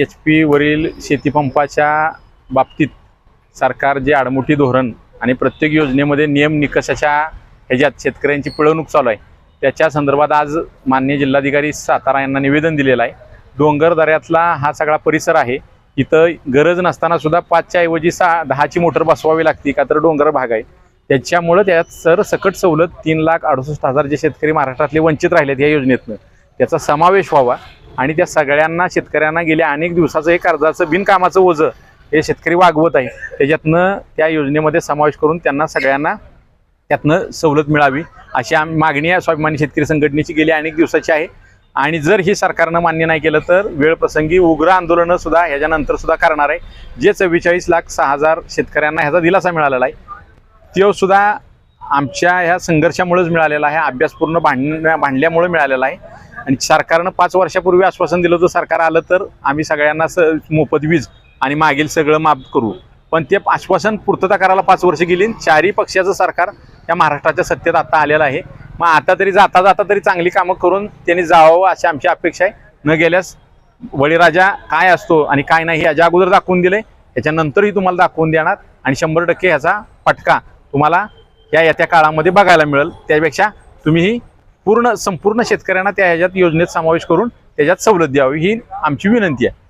H पीवरील शेतीपंपाच्या बाबतीत सरकार जे आडमुठी धोरण आणि प्रत्येक योजनेमध्ये नियम निकषाच्या ह्याच्यात शेतकऱ्यांची पिळवणूक चालू आहे. त्याच्या संदर्भात आज मान्य जिल्हाधिकारी सातारा यांना निवेदन दिलेलं आहे. डोंगर दऱ्यातला हा सगळा परिसर आहे. इथं गरज नसताना सुद्धा पाचच्या ऐवजी सहा दहाची मोटर बसवावी लागते का तर डोंगर भाग आहे. त्याच्यामुळं त्यात सर सकट सवलत तीन लाख अडुसष्ट हजार जे शेतकरी महाराष्ट्रातले वंचित राहिलेत या योजनेतनं. त्याचा समावेश व्हावा. आणि त्या सगळ्यांना शेतकऱ्यांना गेल्या अनेक दिवसाचं हे कर्जाचं बिनकामाचं ओझं हे शेतकरी वागवत आहे. त्याच्यातनं त्या योजनेमध्ये समावेश करून त्यांना सगळ्यांना त्यातनं सवलत मिळावी अशी आम मागणी या स्वाभिमानी शेतकरी संघटनेची गेल्या अनेक दिवसाची आहे. आणि जर हे सरकारनं मान्य नाही केलं तर वेळप्रसंगी उग्र आंदोलनं सुद्धा ह्याच्यानंतर सुद्धा करणार आहे. जे चव्वेचाळीस लाख सहा हजार शेतकऱ्यांना ह्याचा दिलासा मिळालेला आहे तो सुद्धा आमच्या ह्या संघर्षामुळेच मिळालेला आहे अभ्यासपूर्ण भांड भांडल्यामुळे मिळालेला आहे. आणि सरकारनं पाच वर्षापूर्वी आश्वासन दिलं होतं सरकार आलं तर आम्ही सगळ्यांना स मोफत वीज आणि मागील सगळं माफ करू. पण ते आश्वासन पूर्तता करायला पाच वर्ष गेली आणि चारही पक्षाचं सरकार या महाराष्ट्राच्या सत्तेत आता आलेलं आहे. मग आता तरी जाता जाता तरी चांगली कामं करून त्यांनी जावं अशी आमची अपेक्षा आहे. न गेल्यास बळीराजा काय असतो आणि काय नाही याच्या अगोदर दाखवून दिले याच्यानंतरही तुम्हाला दाखवून देणार आणि शंभर टक्के ह्याचा फटका तुम्हाला या येत्या काळामध्ये बघायला मिळेल. त्यापेक्षा तुम्हीही पूर्ण संपूर्ण शेतकऱ्यांना त्या ह्याच्यात योजनेत समावेश करून त्याच्यात सवलत द्यावी ही आमची विनंती आहे.